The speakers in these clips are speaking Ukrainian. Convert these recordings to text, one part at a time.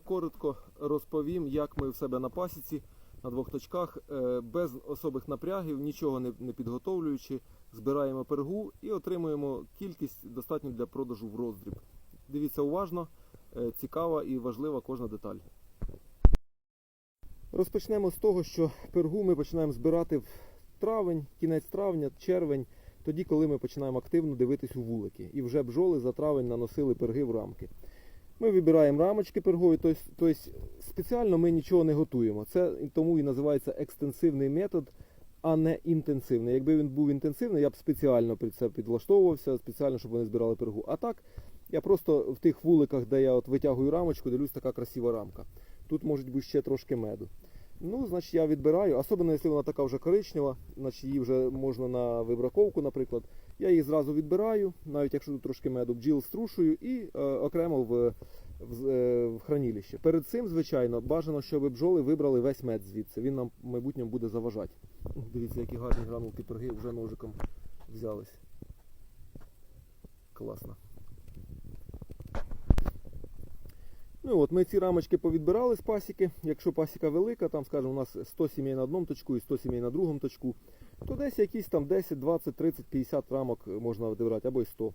коротко розповім, як ми в себе на пасіці на двох точках е, без особих напрягів, нічого не, підготовлюючи, збираємо пергу і отримуємо кількість достатньо для продажу в роздріб. Дивіться уважно, е, цікава і важлива кожна деталь. Розпочнемо з того, що пергу ми починаємо збирати в травень, кінець травня, червень, тоді, коли ми починаємо активно дивитись у вулики. І вже бджоли за травень наносили перги в рамки. Ми вибираємо рамочки пергові, тобто, спеціально ми нічого не готуємо. Це тому і називається екстенсивний метод, а не інтенсивний. Якби він був інтенсивний, я б спеціально під це підлаштовувався, спеціально, щоб вони збирали пергу. А так, я просто в тих вуликах, де я от витягую рамочку, дивлюсь, така красива рамка. Тут може бути ще трошки меду. Ну, значить, я відбираю, особливо, якщо вона така вже коричнева, значить її вже можна на вибраковку, наприклад. Я її зразу відбираю, навіть якщо тут трошки меду, бджіл струшую і е, окремо в, в, е, в хранилище. Перед цим, звичайно, бажано, щоб бджоли вибрали весь мед звідси. Він нам в майбутньому буде заважати. Дивіться, які гарні гранулки перги вже ножиком взялись. Класно. Ну от Ми ці рамочки повідбирали з пасіки. Якщо пасіка велика, там, скажімо, у нас 100 сімей на одному точку і 100 сімей на другому точку, то десь якісь там 10, 20, 30, 50 рамок можна відібрати, або й 100,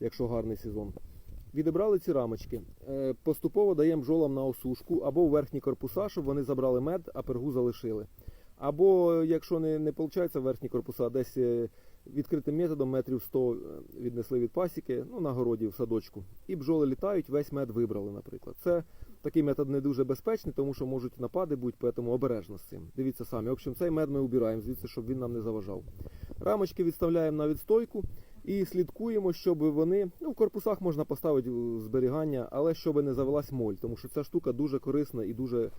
якщо гарний сезон. Відібрали ці рамочки. Е, Поступово даємо бжолам на осушку або в верхні корпуса, щоб вони забрали мед, а пергу залишили. Або, якщо не, не виходить верхні корпуса, десь е, відкритим методом метрів 100 віднесли від пасіки, ну, на городі в садочку. І бджоли літають, весь мед вибрали, наприклад. Це такий метод не дуже безпечний, тому що можуть напади бути, тому обережно з цим. Дивіться самі. В общем, цей мед ми убираємо звідси, щоб він нам не заважав. Рамочки відставляємо на відстойку і слідкуємо, щоб вони. Ну, в корпусах можна поставити зберігання, але щоб не завелась моль, тому що ця штука дуже корисна і дуже,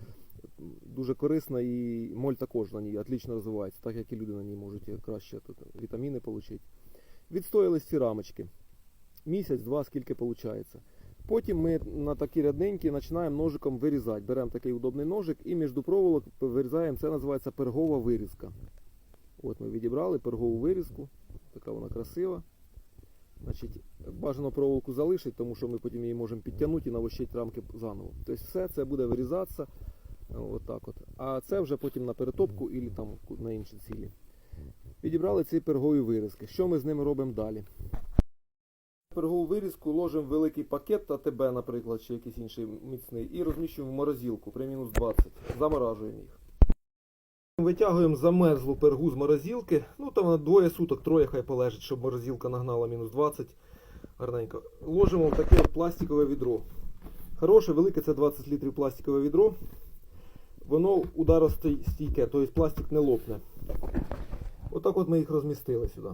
дуже корисна, і моль також на ній отлично розвивається, так як і люди на ній можуть краще тут, вітаміни отримати. Відстояли ці рамочки. Місяць-два, скільки виходить. Потім ми на такі рядненькі починаємо ножиком вирізати. Беремо такий удобний ножик і між проволок вирізаємо. Це називається пергова вирізка. От ми відібрали пергову вирізку. Така вона красива. Значить, бажано проволоку залишити, тому що ми потім її можемо підтягнути і навощити рамки заново. Тобто все це буде вирізатися. Отак от. А це вже потім на перетопку і там на інші цілі. Підібрали ці пергові вирізки. Що ми з ними робимо далі? Пергову вирізку ложимо в великий пакет АТБ, наприклад, чи якийсь інший міцний, і розміщуємо в морозилку при мінус 20. Заморажуємо їх. Витягуємо замерзлу пергу з морозилки. Ну там на двоє суток, троє хай полежить, щоб морозилка нагнала мінус 20. Гарненько. Ложимо в таке от пластикове відро. Хороше, велике це 20 літрів пластикове відро. Воно ударостійке, тобто пластик не лопне. Отак от ми їх розмістили сюди.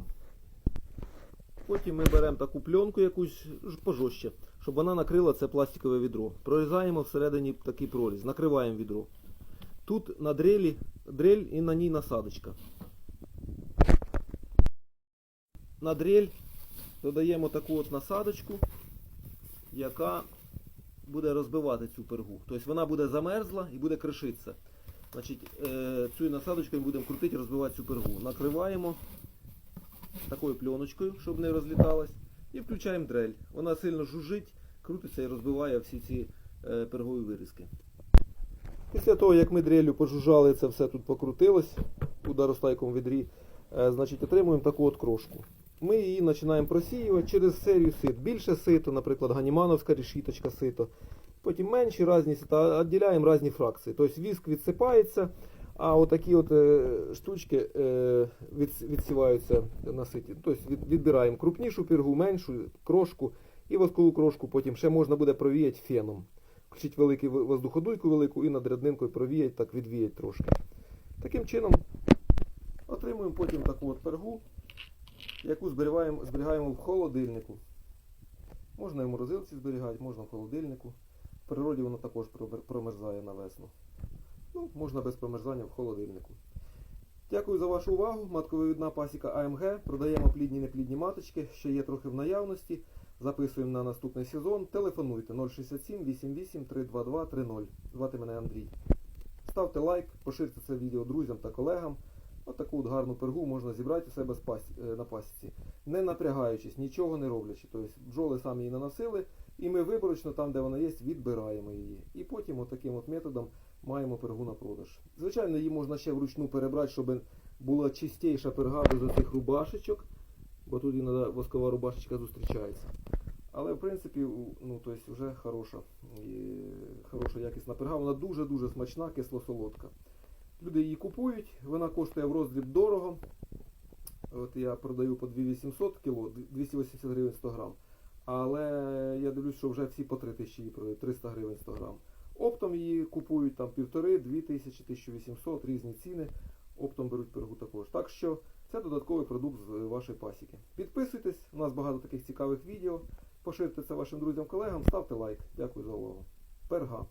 Потім ми беремо таку пленку якусь пожорстче, щоб вона накрила це пластикове відро. Прорізаємо всередині такий проріз, накриваємо відро. Тут на дрелі дрель і на ній насадочка. На дрель додаємо таку от насадочку, яка буде розбивати цю пергу. Тобто вона буде замерзла і буде кришитися. Значить, е, цю насадочкою ми будемо крутити розбивати цю пергу. Накриваємо такою пленочкою, щоб не розліталась. І включаємо дрель. Вона сильно жужжить, крутиться і розбиває всі ці е, пергові вирізки. Після того, як ми дрелью пожужжали, це все тут покрутилось у даростайковому відрі, е, значить отримуємо таку от крошку. Ми її починаємо просіювати через серію сит. Більше сито, наприклад, ганімановська решіточка сито. Потім менші різні сита, відділяємо різні фракції. Тобто віск відсипається, а отакі от е, штучки е, від, відсіваються на ситі. Тобто від, відбираємо крупнішу піргу, меншу, крошку і воскову крошку потім ще можна буде провіяти феном. Включити великий в- воздуходуйку велику і над ряднинкою провіять, так відвіять трошки. Таким чином отримуємо потім таку от пергу, яку зберігаємо, зберігаємо в холодильнику. Можна і в морозилці зберігати, можна в холодильнику. В природі воно також промерзає на весну. Ну, можна без промерзання в холодильнику. Дякую за вашу увагу. Матковивідна пасіка АМГ. Продаємо плідні неплідні маточки, ще є трохи в наявності. Записуємо на наступний сезон. Телефонуйте 067 88 322 30. Звати мене Андрій. Ставте лайк, поширте це відео друзям та колегам. От таку от гарну пергу можна зібрати у себе е, на пасіці, не напрягаючись, нічого не роблячи. Тобто бджоли самі її наносили І ми виборочно, там, де вона є, відбираємо її. І потім отаким от методом маємо пергу на продаж. Звичайно, її можна ще вручну перебрати, щоб була чистіша перга без оцих рубашечок, бо тут іноді воскова рубашечка зустрічається. Але в принципі, ну, то есть вже хороша, і, хороша якісна перга. Вона дуже-дуже смачна, кисло-солодка. Люди її купують, вона коштує в роздріб дорого. От я продаю по 2800 кг, 280 гривень 100 грам. Але я дивлюсь, що вже всі по 3 тисячі її продають, 300 гривень 100 грам. Оптом її купують там півтори, 2 тисячі, 1800, різні ціни. Оптом беруть пергу також. Так що це додатковий продукт з вашої пасіки. Підписуйтесь, у нас багато таких цікавих відео. Поширте це вашим друзям-колегам, ставте лайк. Дякую за увагу. Перга.